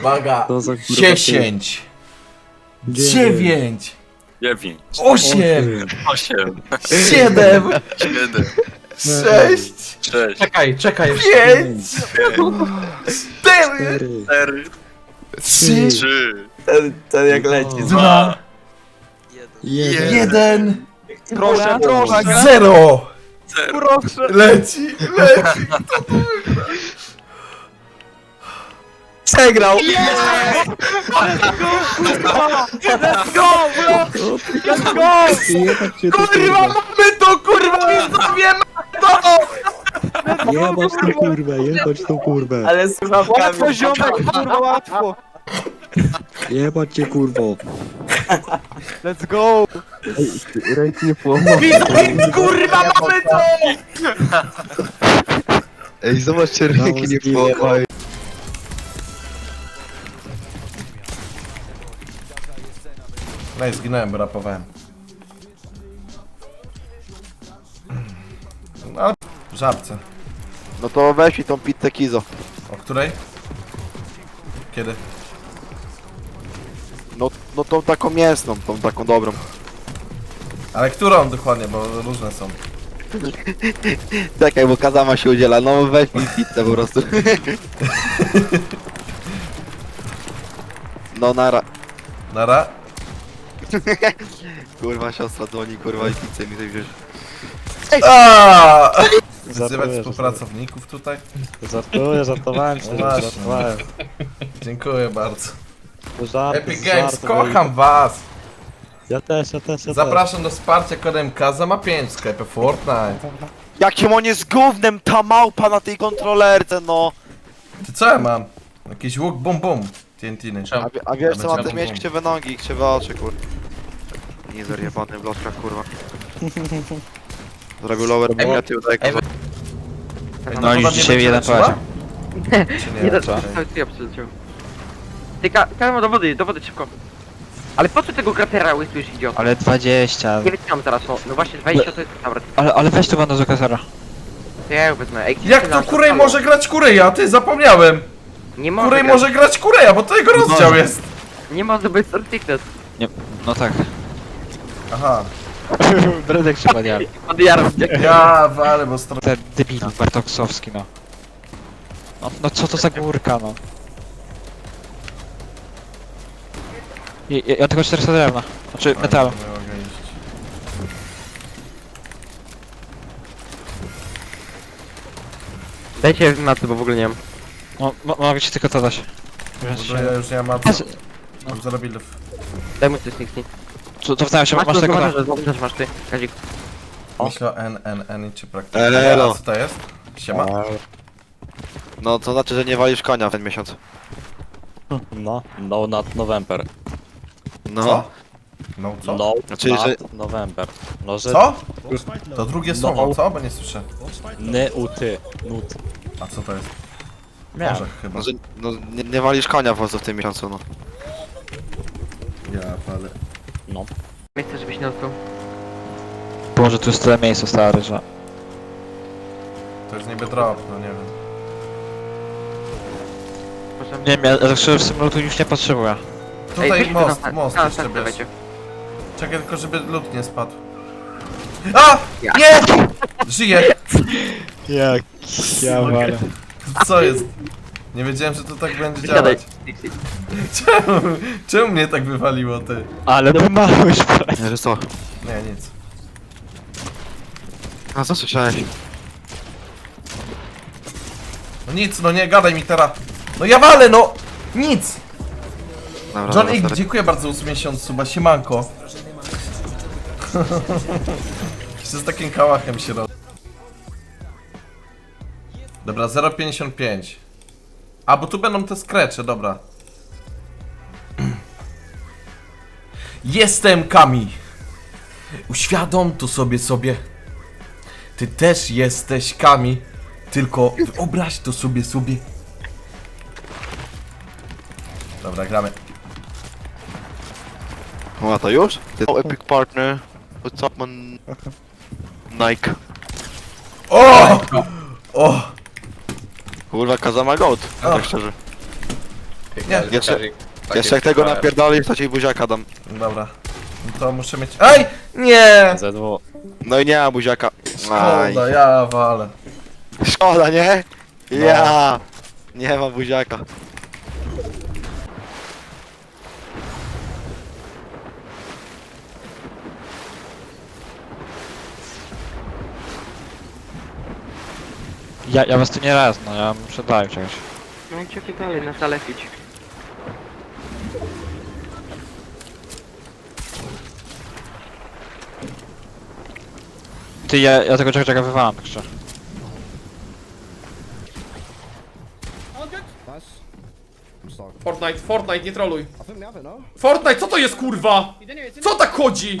Uwaga. To za kurwa 10, 9, 9, 8, 8, 7, 7, 6, 6, Czekaj, czekaj. 5, 4, 4. 4, 3, 3, Ten, ten jak leci. 2, 1. 1, Proszę, proszę, 0. 0. proszę. Leci, leci. Przegrał. Let's go! Jebać cię to kurwa! mamy to kurwa, widzowie, Jebać tą kurwę, jebać tą kurwę! Ale słuchawkami. Łatwo ziomek, kurwa, łatwo. Jebać cię kurwo! Let's go. Ręki nie połamał. kurwa, mamy to. Ej, zobaczcie, ręki nie połamaj. I zginąłem, bo rapowałem. No ale w żabce. No to weź mi tą pizzę Kizo. O której? Kiedy? No, no tą taką mięsną, tą taką dobrą. Ale którą dokładnie, bo różne są. Czekaj, bo Kazama się udziela, no weź mi pizzę po prostu. No nara. Nara? Kurwa siostra dzwoni, kurwa i pizzę mi wziąć. Aaaa! Żartuję, Wzywać współpracowników tutaj? Żartuję, żartowałem się, No właśnie. żartowałem. Dziękuję bardzo. Żart, Epic Games, żart, kocham was! Ja też, ja też, ja Zapraszam do wsparcia kodem KAZA ma 5 w sklepie Fortnite. Jakim on jest gównem, ta małpa na tej kontrolerce, no. Ty co ja mam? Jakiś łuk bum bum. TNT-ny. A, wie- a wiesz co ma Będzie też mieć krzywe nogi, krzywe oczy, kurwa. Nie zariebany w lotkach, kurwa. Zrobił lower ja ty udaję ej, kozak. No już dzisiaj jeden powiedział. Czy nie? Nie, cały przyleciał. Ty, ka Karmo, do wody, do wody, szybko. Ale po co tego kratera łysujesz, idiot? Ale 20. Nie wycinam teraz, no, no właśnie 20 to jest... Dobra, Ale, ale weź tu bandę do kasera. to ja ją wezmę. Ej, Jak to Kurej może grać Kureja? Ty zapomniałem! Nie może Kurej grać. może grać Kureja, bo to jego rozdział może. jest! Nie może być Sortickness. No tak. Aha. Bredek się badiar. Od Jaros, Ja walę, bo stro... Ten debil Bartoksowski, no. no. No co to za górka, no. I, i, ja tylko 400 drewna. Znaczy metalu. Nie mogę iść. Dajcie maty, bo w ogóle nie mam. No, mo- mogę ci tylko to dać. Wziąć Bo to ja już nie mam Jest- Mam zero buildów. Daj mu coś, nikt nie. Co, cofnąłem się, Masz masz tu, tego masz, da. masz, masz, masz ty, Kazik. Myślę o N, N, N i czy praktycznie. Elo. A co to jest? Siema? No to znaczy, że nie walisz konia w ten miesiąc. No, no not November. No. Co? No co? No Znaczy, not że- November. No, że... Co? To drugie No. słowo, co? Bo nie słyszę. Ny, u, ty, nut. A co to jest? Miałem. Orzech chyba. No, że, no nie, nie walisz konia po prostu w tym miesiącu, no. Ja ale. No. Nie chcę, żebyś nie dostał. Boże, tu jest tyle miejsca stary, że... To jest niby drop, no nie wiem. Proszę. Nie wiem, ja tak w symulator już nie potrzebuję. Tutaj weź most, na- most na- jeszcze na- bierz. dawajcie. Czekaj tylko, żeby lód nie spadł. A! Ja. Nie! Żyję! Jak ja walę. Co jest? Nie wiedziałem, że to tak będzie działać. Czemu? Czemu mnie tak wywaliło, ty? Ale wymachłeś, Nie, że co? Nie, nic. A co słyszałeś? No nic, no nie, gadaj mi teraz. No ja walę, no! Nic! Dobra, John dobra, Ick, stary. dziękuję bardzo za 8 miesiąc suba, siemanko. Jeszcze z takim kałachem się robi. Dobra, 0,55. A, bo tu będą te skrecze, dobra. Jestem Kami. Uświadom to sobie sobie. Ty też jesteś Kami. Tylko wyobraź to sobie sobie. Dobra, gramy. O, a to już? Ty o, Epic Partner. What's up, man? Nike. O! O! Kurwa, Kazama Goat, O. tak szczerze. Nie. Jeszcze, jeszcze jak tego napierdali, to ci buziaka dam. Dobra. No To muszę mieć... Ej! Nie! Z2. No i nie ma buziaka. Aj. Szkoda, ja walę. Szkoda, nie? Ja! Nie ma buziaka. Ja, ja was tu nie raz, no ja muszę dalej czegoś. No i czekaj dalej, na zalepić. Ty, ja, ja tego czeka czeka wywalam, tak szczerze. Fortnite, Fortnite, nie troluj. Fortnite, co to jest kurwa? Co tak chodzi?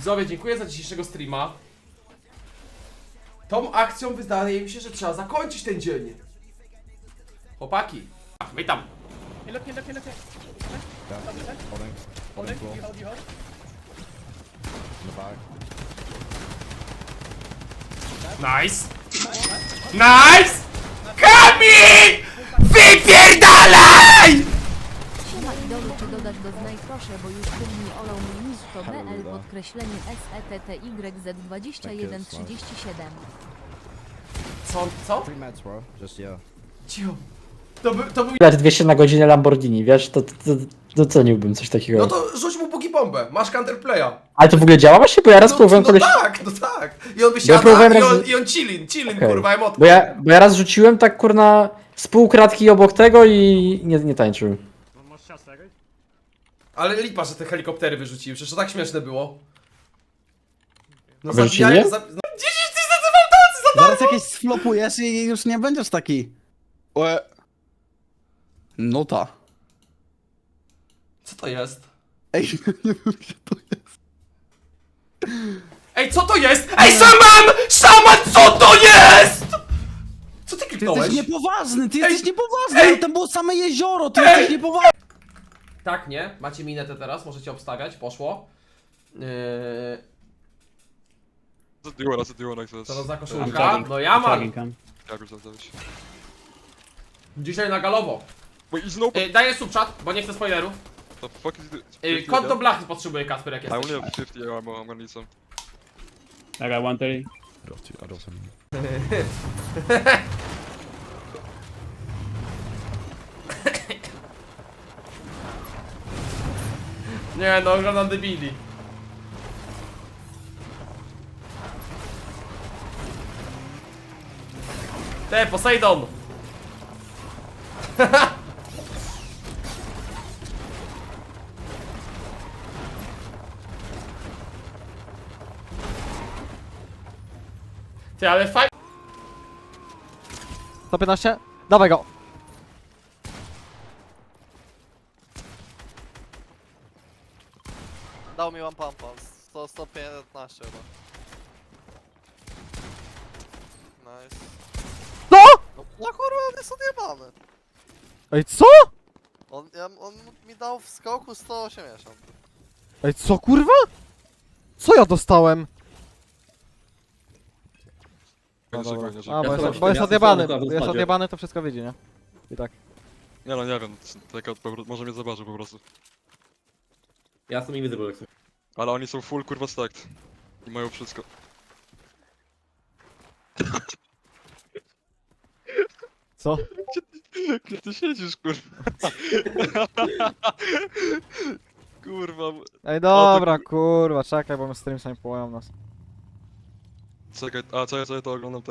Widzowie, dziękuję za dzisiejszego streama. Tą akcją wydaje mi się, że trzeba zakończyć ten dzień. Chłopaki, witam. Nice! Nice! Kami! Wypierdalaj! Czy dodać do znaj proszę, bo już tym mi olał mój niż to BL podkreślenie E SETTYZ2137. Co, co? Cio. To, by, to był... Dać 200 na godzinę Lamborghini, wiesz, to, to, to doceniłbym coś takiego. No to rzuć mu bugi bombę, masz counterplaya. Ale to w ogóle działa właśnie, bo ja raz No, próbowałem no koleś... tak, no tak. I on ja wysiada próbowałem i raz- on, i on chillin, chillin, Okej. kurwa, emotką. Bo ja, bo ja raz rzuciłem tak kurna z pół kratki obok tego i nie, nie tańczył. Ale lipa, że te helikoptery wyrzuciły, przecież to tak śmieszne było. No Wyrzucili zabijają... Za... No, 10 tysięcy fałtacy za Zaraz jakieś sflopujesz i już nie będziesz taki. Łe. No ta. Co to jest? Ej, nie wiem gdzie to jest. Ej, co to jest? Ej, szaman! Szaman, co to jest? Co ty Ty kliknąłeś? jesteś niepoważny, ty Ej, jesteś niepoważny, ej. tam było same jezioro, ty Ej. jesteś niepoważny. Tak, nie? Macie minetę teraz, możecie obstawiać, poszło. Yy... Zadyła, zadyła, jak to jest. Co to za koszulka? No ja mam! Jak już zazdałeś. Dzisiaj na galowo. Wait, he's no... Yy, daję subchat, bo nie chcę spoilerów. The fuck is this? Yy, do blachy potrzebuję, Kasper, jak I only jesteś. have 50 ammo, I'm gonna need some. Nie no, oglądam debili. Te, Poseidon! Ty, ale fajnie. 115? Dawaj go. Dał mi one pumpa, 100, 115 chyba. Nice. No! No, no kurwa, on jest odjebany. Ej, co? On, ja, on mi dał w skoku 180. Ej, co kurwa? Co ja dostałem? No dobra. Nie, A, bo jest, bo jest odjebany, jest odjebany, to wszystko widzi, nie? I tak. nie no, nie wiem, prostu- może mnie zobaczy po prostu. Ja jestem invisible. Ale oni są full kurwa stacked. I mają wszystko. Co? Gdzie ty siedzisz, kurwa? kurwa. Ej, dobra, kurwa, czekaj, bo my stream sami połają nas. Czekaj, a co ja to oglądam